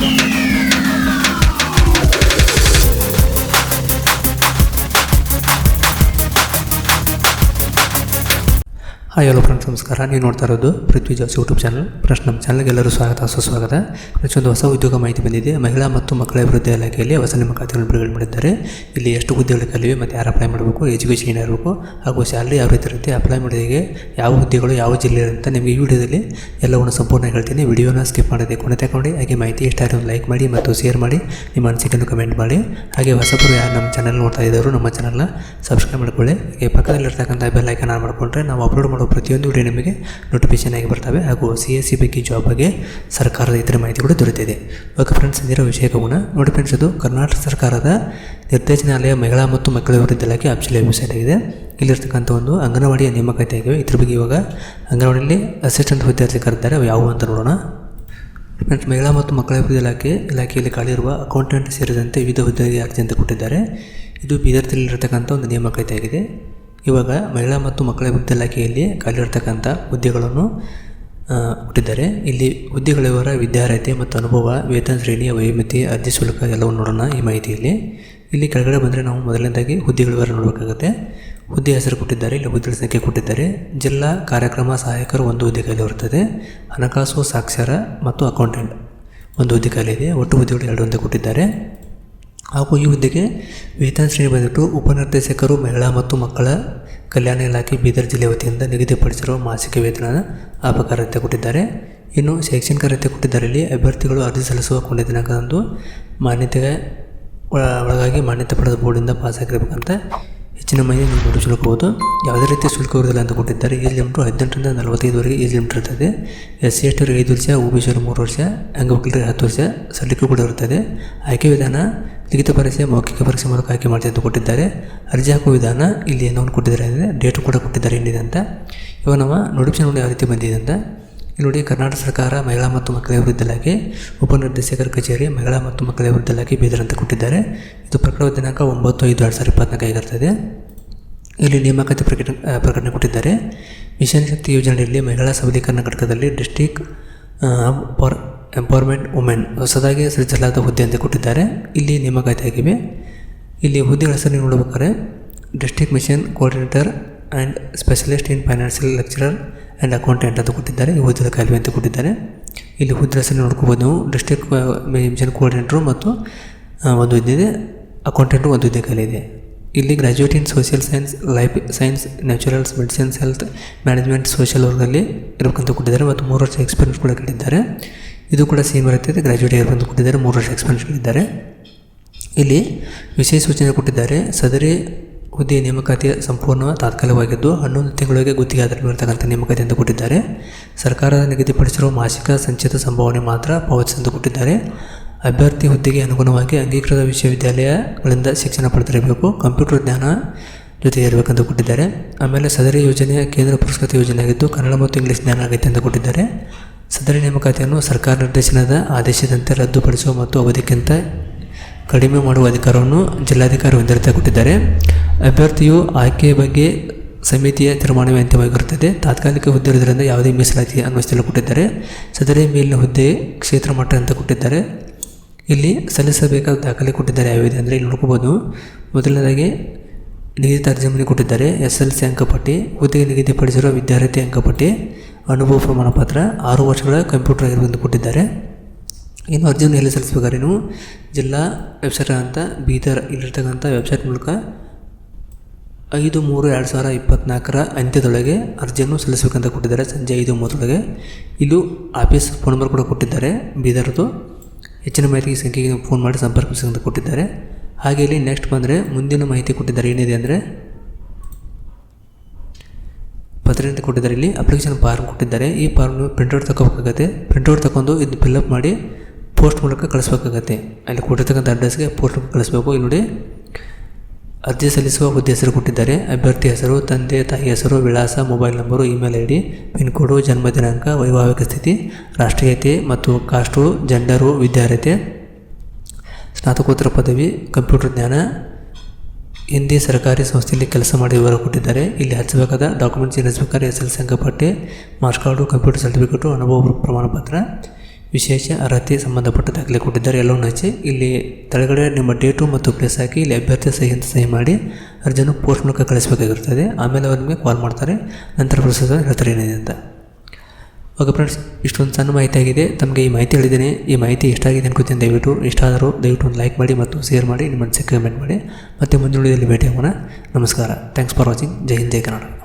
Thank you. Hi hello friends ನಮಸ್ಕಾರ. ನೀವು ನೋಡ್ತಾ ಇರೋದು ಪೃಥ್ವಿ ಜಾಸ್ ಯೂಟ್ಯೂಬ್ ಚಾನಲ್ ಪ್ರಶ್ನ ನಮ್ಮ ಚಾನಲ್ಗೆ ಎಲ್ಲರೂ ಸ್ವಾಗತ, ಸುಸ್ವಾಗತ. ಪ್ರತಿಯೊಂದು ಹೊಸ ಉದ್ಯೋಗ ಮಾಹಿತಿ ಬಂದಿದೆ. ಮಹಿಳಾ ಮತ್ತು ಮಕ್ಕಳ ಅಭಿವೃದ್ಧಿ ಇಲಾಖೆಯಲ್ಲಿ ಹೊಸ ನೇಮಕಾತಿಗಳನ್ನು ಬಿಡುಗಡೆ ಮಾಡಿದ್ದಾರೆ. ಇಲ್ಲಿ ಎಷ್ಟು ಹುದ್ದೆಗಳು ಕಲಿವೆ ಮತ್ತು ಯಾರು ಅಪ್ಲೈ ಮಾಡಬೇಕು ಎಜುಕೇಷನ್ ಏನಿರಬೇಕು ಹಾಗೂ ಸ್ಯಾಲ್ರಿ ಯಾವ ರೀತಿ ಇರುತ್ತೆ ಅಪ್ಲೈ ಮಾಡಿದಾಗೆ ಯಾವ ಹುದ್ದೆಗಳು ಯಾವ ಜಿಲ್ಲೆ ಅಂತ ನಿಮಗೆ ಈ ವಿಡಿಯೋದಲ್ಲಿ ಎಲ್ಲವನ್ನು ಸಂಪೂರ್ಣ ಹೇಳ್ತೀನಿ. ವಿಡಿಯೋನ ಸ್ಕಿಪ್ ಮಾಡದೆ ಕೊನೆ ತಗೊಂಡು ಹಾಗೆ ಮಾಹಿತಿ ಇಷ್ಟ ಆದ್ರೆ ಲೈಕ್ ಮಾಡಿ ಮತ್ತು ಶೇರ್ ಮಾಡಿ. ನಿಮ್ಮ ಅನಿಸಿಕೆಯನ್ನು ಕಮೆಂಟ್ ಮಾಡಿ. ಹಾಗೆ ಹೊಸಬರು ಯಾರು ನಮ್ಮ ಚಾನಲ್ ನೋಡ್ತಾ ಇದ್ದವರು ನಮ್ಮ ಚಾನಲ್ನ ಸಬ್ಸ್ಕ್ರೈಬ್ ಮಾಡ್ಕೊಳ್ಳಿ. ಹಾಗೆ ಪಕ್ಕದಲ್ಲಿರ್ತಕ್ಕಂಥ ಬೆಲ್ ಐಕನ್ ಆನ್ ಮಾಡಿಕೊಂಡ್ರೆ ನಾವು ಅಪ್ಲೋಡ್ ಮಾಡೋ ಪ್ರತಿಯೊಂದು ವಿಡಿಯೋ ನಿಮಗೆ ನೋಟಿಫಿಕೇಶನ್ ಆಗಿ ಬರ್ತವೆ ಹಾಗೂ ಸಿ ಎಸ್ ಸಿ ಬಗ್ಗೆ ಜಾಬ್ ಬಗ್ಗೆ ಸರ್ಕಾರದ ಇತರ ಮಾಹಿತಿ ಕೂಡ ದೊರೆತಿದೆ. ಓಕೆ ಫ್ರೆಂಡ್ಸ್ ಇದರ ವಿಷಯ ಹೋಗೋಣ ನೋಡಿ ಫ್ರೆಂಡ್ಸ್ ಅದು ಕರ್ನಾಟಕ ಸರ್ಕಾರದ ನಿರ್ದೇಶನಾಲಯ ಮಹಿಳಾ ಮತ್ತು ಮಕ್ಕಳ ಅಭಿವೃದ್ಧಿ ಇಲಾಖೆ ಅಫಿಷಿಯಲ್ ವೆಬ್ಸೈಟ್ ಆಗಿದೆ. ಇಲ್ಲಿರ್ತಕ್ಕಂಥ ಒಂದು ಅಂಗನವಾಡಿಯ ನೇಮಕಾತಿ ಆಗಿವೆ ಇದ್ರ ಬಗ್ಗೆ ಇವಾಗ ಅಂಗನವಾಡಿಯಲ್ಲಿ ಅಸಿಸ್ಟೆಂಟ್ ಹುದ್ದೆ ಕರೆದಿದ್ದಾರೆ. ಯಾವುವು ಅಂತ ನೋಡೋಣ. ಫ್ರೆಂಡ್ಸ್ ಮಹಿಳಾ ಮತ್ತು ಮಕ್ಕಳ ಅಭಿವೃದ್ಧಿ ಇಲಾಖೆ, ಇಲಾಖೆಯಲ್ಲಿ ಖಾಲಿಯಿರುವ ಅಕೌಂಟೆಂಟ್ ಸೇರಿದಂತೆ ವಿವಿಧ ಹುದ್ದೆಗೆ ಅರ್ಜಿ ಅಂತ ಕೊಟ್ಟಿದ್ದಾರೆ. ಇದು ಬೀದರ್ದಲ್ಲಿರತಕ್ಕಂಥ ಒಂದು ನೇಮಕಾತಿ ಆಗಿದೆ ಇವಾಗ ಮಹಿಳಾ ಮತ್ತು ಮಕ್ಕಳ ಅಭಿವೃದ್ಧಿ ಇಲಾಖೆಯಲ್ಲಿ ಖಾಲಿಯಿರ್ತಕ್ಕಂಥ ಹುದ್ದೆಗಳನ್ನು ಹುಟ್ಟಿದ್ದಾರೆ ಇಲ್ಲಿ ಹುದ್ದೆಗಳ ವಿವರ ವಿದ್ಯಾರ್ಹತೆ ಮತ್ತು ಅನುಭವ, ವೇತನ ಶ್ರೇಣಿ ವೈಮಿತಿ ಅರ್ಜಿ ಶುಲ್ಕ ಎಲ್ಲವನ್ನು ನೋಡೋಣ ಈ ಮಾಹಿತಿಯಲ್ಲಿ. ಇಲ್ಲಿ ಕೆಳಗಡೆ ಬಂದರೆ ನಾವು ಮೊದಲನೇದಾಗಿ ಹುದ್ದೆಗಳ ವಿವರ ನೋಡಬೇಕಾಗುತ್ತೆ. ಹುದ್ದೆ ಹೆಸರು ಕೊಟ್ಟಿದ್ದಾರೆ, ಇಲ್ಲಿ ಹುದ್ದೆ ಸಂಖ್ಯೆ ಕೊಟ್ಟಿದ್ದಾರೆ. ಜಿಲ್ಲಾ ಕಾರ್ಯಕ್ರಮ ಸಹಾಯಕರು ಒಂದು ಹುದ್ದೆ ಖಾಲಿ ಬರುತ್ತದೆ ಹಣಕಾಸು ಸಾಕ್ಷರ ಮತ್ತು ಅಕೌಂಟೆಂಟ್ ಒಂದು ಹುದ್ದೆ ಖಾಲಿ ಇದೆ. ಒಟ್ಟು ಹುದ್ದೆಗಳು ಎರಡು ಹುದ್ದೆ ಕೊಟ್ಟಿದ್ದಾರೆ. ಹಾಗೂ ಈ ಹುದ್ದೆಗೆ ವೇತನ ಶ್ರೇಣಿ ಬಂದ್ಬಿಟ್ಟು ಉಪನಿರ್ದೇಶಕರು, ಮಹಿಳಾ ಮತ್ತು ಮಕ್ಕಳ ಕಲ್ಯಾಣ ಇಲಾಖೆ ಬೀದರ್ ಜಿಲ್ಲೆ ವತಿಯಿಂದ ನಿಗದಿಪಡಿಸಿರುವ ಮಾಸಿಕ ವೇತನ ಅಪಕಾರತೆ ಕೊಟ್ಟಿದ್ದಾರೆ. ಇನ್ನು ಶೈಕ್ಷಣಿಕ ರತೆ ಕೊಟ್ಟಿದ್ದಾರೆ ಇಲ್ಲಿ ಅಭ್ಯರ್ಥಿಗಳು ಅರ್ಜಿ ಸಲ್ಲಿಸುವ ಕೊನೆಯ ದಿನಾಂಕದಂದು ಮಾನ್ಯತೆಗೆ ಒಳ- ಒಳಗಾಗಿ ಮಾನ್ಯತೆ ಪಡೆದ ಬೋರ್ಡಿಂದ ಪಾಸಾಗಿರ್ಬೇಕಂತ ಹೆಚ್ಚಿನ ಮಹಿಳೆ ನೋಡಿ ತಿಳ್ಕೋಬೋದು ಯಾವುದೇ ರೀತಿ ಶುಲ್ಕ ಇರೋದಿಲ್ಲ ಅಂತ ಕೊಟ್ಟಿದ್ದಾರೆ ಏಜ್ ಲಿಮಿಟು ಹದಿನೆಂಟರಿಂದ ನಲವತ್ತೈದುವರೆಗೆ ಏಜ್ ಲಿಮಿಟ್ ಇರ್ತದೆ. ಎಸ್ ಸಿ ಎಸ್ ಐದು ವರ್ಷ ಒ ಬಿ ಮೂರು ವರ್ಷ ಅಂಗವಿಕಲರಿಗೆ ಹತ್ತು ವರ್ಷ ಸಲ್ಲಿಕೆ ಕೂಡ ಇರುತ್ತದೆ. ಆಯ್ಕೆ ವಿಧಾನ ಲಿಖಿತ ಪರೀಕ್ಷೆ, ಮೌಖಿಕ ಪರೀಕ್ಷೆ ಮೂಲಕ ಆಯ್ಕೆ ಮಾಡ್ತೀವಿ ಅಂತ ಕೊಟ್ಟಿದ್ದಾರೆ. ಅರ್ಜಿ ಹಾಕುವ ವಿಧಾನ ಇಲ್ಲಿ ಏನೋ ಒಂದು ಕೊಟ್ಟಿದ್ದಾರೆ ಅಂದರೆ ಡೇಟು ಕೂಡ ಕೊಟ್ಟಿದ್ದಾರೆ. ಏನಿದೆ ಅಂತ ಇವಾಗ ನಮ್ಮ ನೋಟಿಫಿಕೇಶನ್ ಯಾವ ರೀತಿ ಬಂದಿದೆ ಅಂತ. ನೋಡಿ ಕರ್ನಾಟಕ ಸರ್ಕಾರ ಮಹಿಳಾ ಮತ್ತು ಮಕ್ಕಳ ಅಭಿವೃದ್ಧಿ ಇಲಾಖೆ ಉಪನಿರ್ದೇಶಕರ ಕಚೇರಿ ಮಹಿಳಾ ಮತ್ತು ಮಕ್ಕಳ ಅಭಿವೃದ್ಧಿ ಇಲಾಖೆ ಬೀದರ್ ಅಂತ ಕೊಟ್ಟಿದ್ದಾರೆ. ಇದು ಪ್ರಕರಣ ದಿನಾಂಕ ಒಂಬತ್ತು ಐದು ಎರಡು ಸಾವಿರದ ಇಪ್ಪತ್ನಾಲ್ಕು ಇಲ್ಲಿ ನೇಮಕಾತಿ ಪ್ರಕಟ ಪ್ರಕಟಣೆ ಕೊಟ್ಟಿದ್ದಾರೆ. ಮಿಷನ್ ಶಕ್ತಿ ಯೋಜನೆಯಲ್ಲಿ ಮಹಿಳಾ ಸಬಲೀಕರಣ ಘಟಕದಲ್ಲಿ ಡಿಸ್ಟಿಕ್ ಫಾರ್ ಎಂಪವರ್ಮೆಂಟ್ ವುಮೆನ್ ಹೊಸದಾಗಿ ಸೃಜಿಸಲಾದ ಹುದ್ದೆ ಅಂತ ಕೊಟ್ಟಿದ್ದಾರೆ. ಇಲ್ಲಿ ನೇಮಕಾತಿ ಆಗಿವೆ. ಇಲ್ಲಿ ಹುದ್ದೆಗಳ ಹೆಸರು ನೋಡ್ಬೇಕಾದ್ರೆ district mission coordinator and specialist in financial lecturer and accountant ಅಂತ ಕೊಟ್ಟಿದ್ದಾರೆ ಹುದ್ರ ಕಲ್ವಿ ಅಂತ ಕೊಟ್ಟಿದ್ದಾರೆ. ಇಲ್ಲಿ ಹುದ್ರಸನ್ನು ನೋಡ್ಕೋಬೋದು ನಾವು ಡಿಸ್ಟ್ರಿಕ್ಟ್ ಮಿಷನ್ ಕೋಆರ್ಡಿನೇಟ್ರು ಮತ್ತು ಒಂದು ಇದೆ ಅಕೌಂಟೆಂಟು ಒಂದು ಹುದ್ದೆ ಖಾಲಿ ಇದೆ. ಇಲ್ಲಿ graduate in social science life science naturals medicines health management social ವರ್ಕಲ್ಲಿ ಇರಬೇಕಂತ ಕೊಟ್ಟಿದ್ದಾರೆ ಮತ್ತು ಮೂರು ವರ್ಷ ಎಕ್ಸ್ಪೀರಿಯನ್ಸ್ ಕೂಡ ಕೇಳಿದ್ದಾರೆ ಇದು ಕೂಡ ಸೇಮ್ ಇರುತ್ತೆ ಗ್ರ್ಯಾಜುಯೇಟ್ ಇರಬೇಕಂತ ಕೊಟ್ಟಿದ್ದಾರೆ, ಮೂರು ವರ್ಷ ಎಕ್ಸ್ಪೀರಿಯನ್ಸ್ ಕೇಳಿದ್ದಾರೆ ಇಲ್ಲಿ ವಿಶೇಷ ಸೂಚನೆ ಕೊಟ್ಟಿದ್ದಾರೆ, ಸದರಿ ಹುದ್ದೆ ನೇಮಕಾತಿ ಸಂಪೂರ್ಣ ತಾತ್ಕಾಲಿಕವಾಗಿದ್ದು ಹನ್ನೊಂದು ತಿಂಗಳಿಗೆ ಗುತ್ತಿಗೆ ಆಧಾರವಿರ್ತಕ್ಕಂಥ ನೇಮಕಾತಿ ಎಂದು ಕೊಟ್ಟಿದ್ದಾರೆ ಸರ್ಕಾರದ ನಿಗದಿಪಡಿಸಿರುವ ಮಾಸಿಕ ಸಂಚಿತ ಸಂಭಾವನೆ ಮಾತ್ರ ಪಾವತಿಸೆಂದು ಕೊಟ್ಟಿದ್ದಾರೆ ಅಭ್ಯರ್ಥಿ ಹುದ್ದೆಗೆ ಅನುಗುಣವಾಗಿ ಅಂಗೀಕೃತ ವಿಶ್ವವಿದ್ಯಾಲಯಗಳಿಂದ ಶಿಕ್ಷಣ ಪಡೆದಿರಬೇಕು, ಕಂಪ್ಯೂಟರ್ ಜ್ಞಾನ ಜೊತೆ ಇರಬೇಕೆಂದು ಕೊಟ್ಟಿದ್ದಾರೆ ಆಮೇಲೆ ಸದರಿ ಯೋಜನೆ ಕೇಂದ್ರ ಪುರಸ್ಕೃತ ಯೋಜನೆ ಆಗಿದ್ದು ಕನ್ನಡ ಮತ್ತು ಇಂಗ್ಲೀಷ್ ಜ್ಞಾನ ಆಗೈತೆ ಎಂದು ಕೊಟ್ಟಿದ್ದಾರೆ ಸದರಿ ನೇಮಕಾತಿಯನ್ನು ಸರ್ಕಾರ ನಿರ್ದೇಶನದ ಆದೇಶದಂತೆ ರದ್ದುಪಡಿಸುವ ಮತ್ತು ಅವಧಿಗಿಂತ ಕಡಿಮೆ ಮಾಡುವ ಅಧಿಕಾರವನ್ನು ಜಿಲ್ಲಾಧಿಕಾರಿ ಹೊಂದಿರುತ್ತೆ ಕೊಟ್ಟಿದ್ದಾರೆ. ಅಭ್ಯರ್ಥಿಯು ಆಯ್ಕೆಯ ಬಗ್ಗೆ ಸಮಿತಿಯ ತೀರ್ಮಾನವೇ ಅಂತ್ಯವಾಗಿರುತ್ತದೆ. ತಾತ್ಕಾಲಿಕ ಹುದ್ದೆ ಇರುವುದರಿಂದ ಯಾವುದೇ ಮೀಸಲಾತಿ ಅನ್ವಯಿಸಲು ಕೊಟ್ಟಿದ್ದಾರೆ. ಸದರಿ ಮೇಲಿನ ಹುದ್ದೆ ಕ್ಷೇತ್ರ ಮಟ್ಟ ಅಂತ ಕೊಟ್ಟಿದ್ದಾರೆ. ಇಲ್ಲಿ ಸಲ್ಲಿಸಬೇಕಾದ ದಾಖಲೆ ಕೊಟ್ಟಿದ್ದಾರೆ. ಯಾವಿದೆ ಅಂದರೆ ಇಲ್ಲಿ ನೋಡ್ಕೋಬೋದು. ಮೊದಲನೇದಾಗಿ ನಿಗದಿತ ಅರ್ಜಿಮನೆ ಕೊಟ್ಟಿದ್ದಾರೆ. ಎಸ್ ಎಲ್ ಸಿ ಅಂಕಪಟ್ಟಿ, ಹುದ್ದೆಗೆ ನಿಗದಿಪಡಿಸಿರುವ ವಿದ್ಯಾರ್ಥಿ ಅಂಕಪಟ್ಟಿ, ಅನುಭವ ಪ್ರಮಾಣ ಪತ್ರ, ಆರು ವರ್ಷಗಳ ಕಂಪ್ಯೂಟರ್ ಆಗಿರುವುದನ್ನು ಕೊಟ್ಟಿದ್ದಾರೆ. ಇನ್ನು ಅರ್ಜಿಯನ್ನು ಎಲ್ಲಿ ಸಲ್ಲಿಸಬೇಕಾದ್ರೆ ನೀವು ಜಿಲ್ಲಾ ವೆಬ್ಸೈಟ್ ಅಂತ ಬೀದರ್ ಇಲ್ಲಿರ್ತಕ್ಕಂಥ ವೆಬ್ಸೈಟ್ ಮೂಲಕ ಐದು ಮೂರು ಎರಡು ಸಾವಿರ ಇಪ್ಪತ್ತ್ನಾಲ್ಕರ ಅಂತ್ಯದೊಳಗೆ ಅರ್ಜಿಯನ್ನು ಸಲ್ಲಿಸಬೇಕಂತ ಕೊಟ್ಟಿದ್ದಾರೆ. ಸಂಜೆ ಐದು ಮೂವತ್ತೊಳಗೆ ಇದು ಆಫೀಸ್ ಫೋನ್ ನಂಬರ್ ಕೂಡ ಕೊಟ್ಟಿದ್ದಾರೆ. ಬೀದರ್ದು. ಹೆಚ್ಚಿನ ಮಾಹಿತಿಗೆ ಸಂಖ್ಯೆಗೆ ಫೋನ್ ಮಾಡಿ ಸಂಪರ್ಕಿಸಂತ ಕೊಟ್ಟಿದ್ದಾರೆ. ಹಾಗೆ ಇಲ್ಲಿ ನೆಕ್ಸ್ಟ್ ಬಂದರೆ ಮುಂದಿನ ಮಾಹಿತಿ ಕೊಟ್ಟಿದ್ದಾರೆ. ಏನಿದೆ ಅಂದರೆ ಪತ್ರ ಅಂತ ಕೊಟ್ಟಿದ್ದಾರೆ. ಇಲ್ಲಿ ಅಪ್ಲಿಕೇಶನ್ ಫಾರ್ಮ್ ಕೊಟ್ಟಿದ್ದಾರೆ. ಈ ಫಾರ್ಮ್ ಪ್ರಿಂಟ್ಔಟ್ ತಗೋಬೇಕಾಗತ್ತೆ. ಪ್ರಿಂಟ್ಔಟ್ ತಗೊಂಡು ಇದು ಫಿಲ್ಅಪ್ ಮಾಡಿ ಪೋಸ್ಟ್ ಮೂಲಕ ಕಳಿಸ್ಬೇಕಾಗತ್ತೆ. ಅಲ್ಲಿ ಕೊಟ್ಟಿರ್ತಕ್ಕಂಥ ಅಡ್ರೆಸ್ಗೆ ಪೋಸ್ಟ್ ಕಳಿಸ್ಬೇಕು. ಇಲ್ಲಿ ನೋಡಿ ಅರ್ಜಿ ಸಲ್ಲಿಸುವ ಹುದ್ದೆ ಹೆಸರು ಕೊಟ್ಟಿದ್ದಾರೆ. ಅಭ್ಯರ್ಥಿ ಹೆಸರು, ತಂದೆ, ತಾಯಿ ಹೆಸರು, ವಿಳಾಸ, mobile number, email I D pin code, ಜನ್ಮ ದಿನಾಂಕ, ವೈವಾಹಿಕ ಸ್ಥಿತಿ, ರಾಷ್ಟ್ರೀಯತೆ ಮತ್ತು ಕಾಸ್ಟು, ಜೆಂಡರು, ವಿದ್ಯಾರ್ಹತೆ, ಸ್ನಾತಕೋತ್ತರ ಪದವಿ, ಕಂಪ್ಯೂಟರ್ ಜ್ಞಾನ, ಹಿಂದಿ ಸರ್ಕಾರಿ ಸಂಸ್ಥೆಯಲ್ಲಿ ಕೆಲಸ ಮಾಡಿ ವಿವರ ಕೊಟ್ಟಿದ್ದಾರೆ. ಇಲ್ಲಿ ಹಚ್ಚಬೇಕಾದ ಡಾಕ್ಯುಮೆಂಟ್ಸ್ ಏನಿಸಬೇಕಾದ್ರೆ ಎಸ್ ಎಲ್ ಸಿ ಅಂಕಪಟ್ಟಿ, ಮಾರ್ಕ್ಸ್ ಕಾರ್ಡು, ಕಂಪ್ಯೂಟರ್ ಸರ್ಟಿಫಿಕೇಟು, ಅನುಭವ ಪ್ರಮಾಣ ಪತ್ರ ವಿಶೇಷ ಅರ್ಹತೆ ಸಂಬಂಧಪಟ್ಟ ದಾಖಲೆ ಕೊಟ್ಟಿದ್ದಾರೆ. ಎಲ್ಲವನ್ನು ಹಚ್ಚಿ ಇಲ್ಲಿ ಕೆಳಗಡೆ ನಿಮ್ಮ ಡೇಟು ಮತ್ತು ಪ್ಲೇಸ್ ಹಾಕಿ ಇಲ್ಲಿ ಅಭ್ಯರ್ಥಿ ಸಹಿ ಅಂತ ಸಹಿ ಮಾಡಿ ಅರ್ಜಿಯನ್ನು ಪೋಸ್ಟ್ ಮೂಲಕ ಕಳಿಸಬೇಕಾಗಿರ್ತದೆ ಆಮೇಲೆ ಅವ್ರು ನಿಮಗೆ ಕಾಲ್ ಮಾಡ್ತಾರೆ. ನಂತರ ಪ್ರೊಸೆಸ್ ಹೇಳ್ತಾರೆ ಏನಿದೆ ಅಂತ. ಓಕೆ ಫ್ರೆಂಡ್ಸ್ ಇಷ್ಟೊಂದು ಸಣ್ಣ ಮಾಹಿತಿ ಆಗಿದೆ. ತಮಗೆ ಈ ಮಾಹಿತಿ ಹೇಳಿದ್ದೀನಿ. ಈ ಮಾಹಿತಿ ಇಷ್ಟ ಆಗಿದೆ ಅನ್ಕೋತೀನಿ. ದಯವಿಟ್ಟು ಇಷ್ಟ ಆದರೂ ದಯವಿಟ್ಟು ಒಂದು ಲೈಕ್ ಮಾಡಿ ಮತ್ತು ಶೇರ್ ಮಾಡಿ, ನಿಮ್ಮ ಮನಸ್ಸಿಗೆ ಕಮೆಂಟ್ ಮಾಡಿ. ಮತ್ತೆ ಮುಂದಿನ ವಿಡಿಯೋದಲ್ಲಿ ಭೇಟಿ ಆಗೋಣ ನಮಸ್ಕಾರ. ಥ್ಯಾಂಕ್ಸ್ ಫಾರ್ ವಾಚಿಂಗ್ ಜೈ ಹಿಂದ್, ಜೈ ಕನ್ನಡ